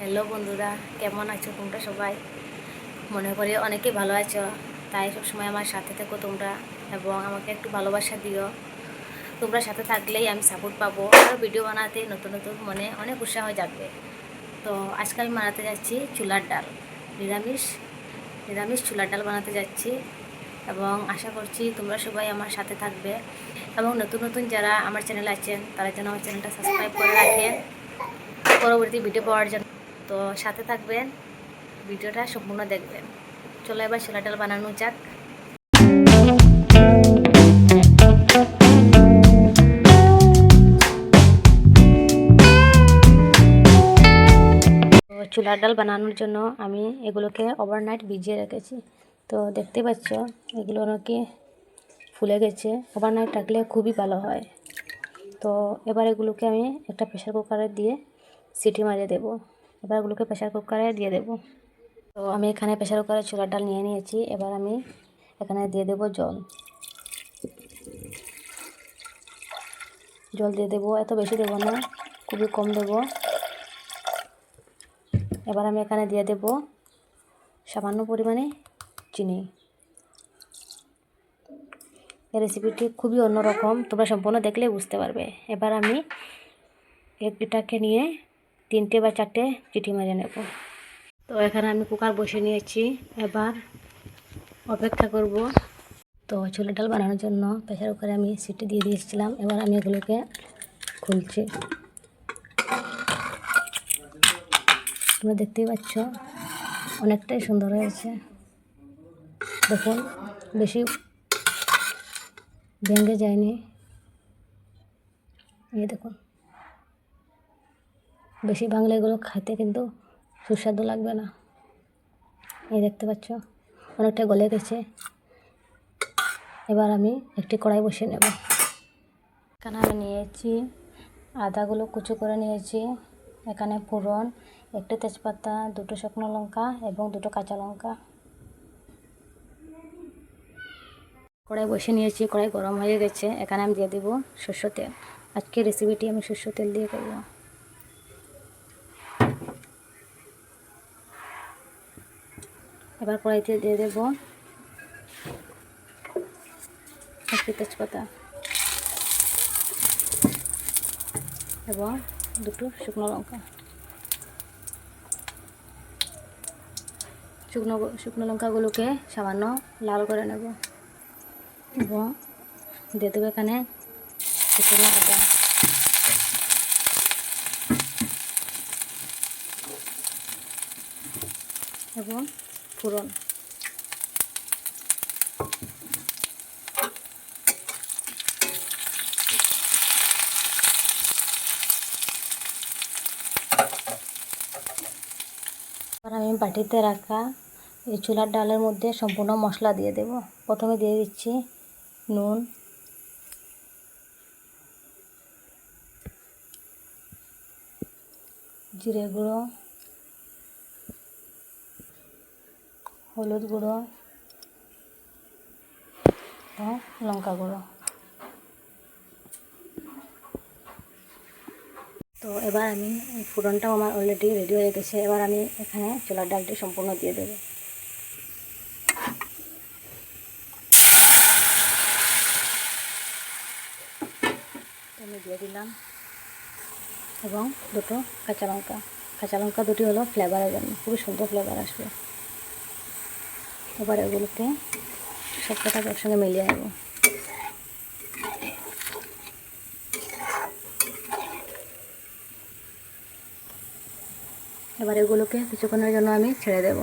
Hello বন্ধুরা, কেমন আছো তোমরা সবাই? মনে করি অনেকেই ভালো আছো, তাই সবসময় আমার সাথে থেকো তোমরা এবং আমাকে একটু ভালোবাসা দিও। তোমরা সাথে থাকলেই আমি সাপোর্ট পাবো আরও ভিডিও বানাতে নতুন নতুন মনে অনেক উৎসাহ জাগবে। তো আজকে আমি বানাতে যাচ্ছি চুলার ডাল, নিরামিষ নিরামিষ চুলার ডাল বানাতে যাচ্ছি এবং আশা করছি তোমরা সবাই আমার সাথে থাকবে এবং নতুন নতুন যারা আমার চ্যানেলে আছেন, তারা যেন আমার চ্যানেলটা সাবস্ক্রাইব করে রাখেন পরবর্তী ভিডিও পাওয়ার জন্য তো সাথে থাকবেন, ভিডিওটা সম্পূর্ণ দেখবেন। চলো এবার ছোলা ডাল বানানো যাক। চুলার ডাল বানানোর জন্য আমি এগুলোকে ওভারনাইট ভিজিয়ে রেখেছি। তো দেখতে পাচ্ছ, এগুলো নাকি ফুলে গেছে। ওভারনাইট রাখলে খুবই ভালো হয়। তো এবার এগুলোকে আমি একটা প্রেশার কুকারে দিয়ে সিটি মারিয়ে দেবো। এবার এগুলোকে প্রেশার কুকারে দিয়ে দেবো। তো আমি এখানে প্রেশার কুকারে ছোলার ডাল নিয়ে নিয়েছি, এবার আমি এখানে দিয়ে দেবো জল। জল দিয়ে দেবো, এত বেশি দেবো না, খুবই কম দেবো। এবার আমি এখানে দিয়ে দেব সামান্য পরিমাণে চিনি। এই রেসিপিটি খুবই অন্যরকম, তোমরা সম্পূর্ণ দেখলে বুঝতে পারবে। এবার আমি এটাকে নিয়ে তিনটে বা চারটে চিঠি মারিয়ে নেব। তো এখানে আমি কুকার বসে নিয়েছি। এবার অপেক্ষা করব। তো ছোলা ডাল বানানোর জন্য প্রেশার কুকারে আমি সিটি দিয়ে দিয়েছিলাম। এবার আমি এগুলোকে খুলছি। তোমরা দেখতেই পাচ্ছ, অনেকটাই সুন্দর হয়েছে। দেখুন, বেশি ভেঙে যায়নি। এই দেখুন। বেশি ভাঙলে এগুলো খেতে কিন্তু সুস্বাদু লাগবে না। এই দেখতে পাচ্ছ? অনেকটা গলে গেছে। এবার আমি একটি কড়াই বসিয়ে নেব। এখানে আমি নিয়েছি আদাগুলো কুচু করে নিয়েছি। এখানে ফোড়ন, একটি তেজপাতা, দুটো শুকনো লঙ্কা এবং দুটো কাঁচা লঙ্কা। কড়াই বসে নিয়েছি, কড়াই গরম হয়ে গেছে। এখানে আমি দিয়ে দেবো শস্য তেল। আজকে রেসিপিটি আমি শস্য তেল দিয়ে করব। এবার কড়াইতে দিয়ে দেব একটি তেজপাতা এবং দুটো শুকনো লঙ্কা। শুকনো শুকনো লঙ্কাগুলোকে সামান্য লাল করে নেব এবং দিয়ে দেবো এখানে শুকনো আদা। এবং ফোড়ন আমি বাটিতে রাখা এই চুলার ডালের মধ্যে সম্পূর্ণ মশলা দিয়ে দেব। প্রথমে দিয়ে দিচ্ছি নুন। জিরে গুঁড়ো। হলুদ গুঁড়ো ও লঙ্কা গুঁড়ো। তো এবার আমি এই ফোড়নটাও আমার অলরেডি রেডি হয়ে গেছে। এবার আমি এখানে ছোলার ডালটি সম্পূর্ণ দিয়ে দেবো। আমি দিয়ে দিলাম এবং দুটো কাঁচা লঙ্কা। কাঁচা লঙ্কা দুটি হলো ফ্লেভারের জন্য। খুবই সুন্দর ফ্লেভার আসবে। এবার এগুলোকে সবকটা একসঙ্গে মিলিয়ে নেব। এবার এগুলোকে কিছুক্ষণের জন্য আমি ছেড়ে দেব।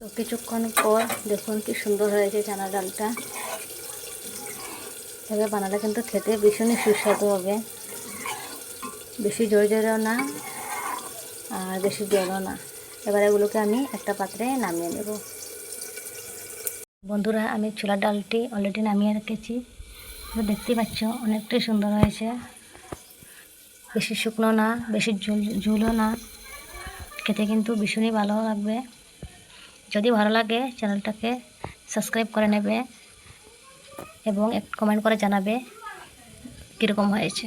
তো কিছুক্ষণ পর দেখুন কি সুন্দর হয়েছে চানা ডালটা। এভাবে বানালে কিন্তু খেতে ভীষণই সুস্বাদু হবে। বেশি জোর জোরেও না আর বেশি জলও না। এবার এগুলোকে আমি একটা পাত্রে নামিয়ে নেব। বন্ধুরা, আমি ছোলার ডালটি অলরেডি নামিয়ে রেখেছি। দেখতে পাচ্ছ, অনেকটাই সুন্দর হয়েছে। বেশি শুকনো না, বেশি ঝুল, ঝুলও না। খেতে কিন্তু ভীষণই ভালো লাগবে। যদি ভালো লাগে, চ্যানেলটাকে সাবস্ক্রাইব করে নেবে এবং এক কমেন্ট করে জানাবে কীরকম হয়েছে।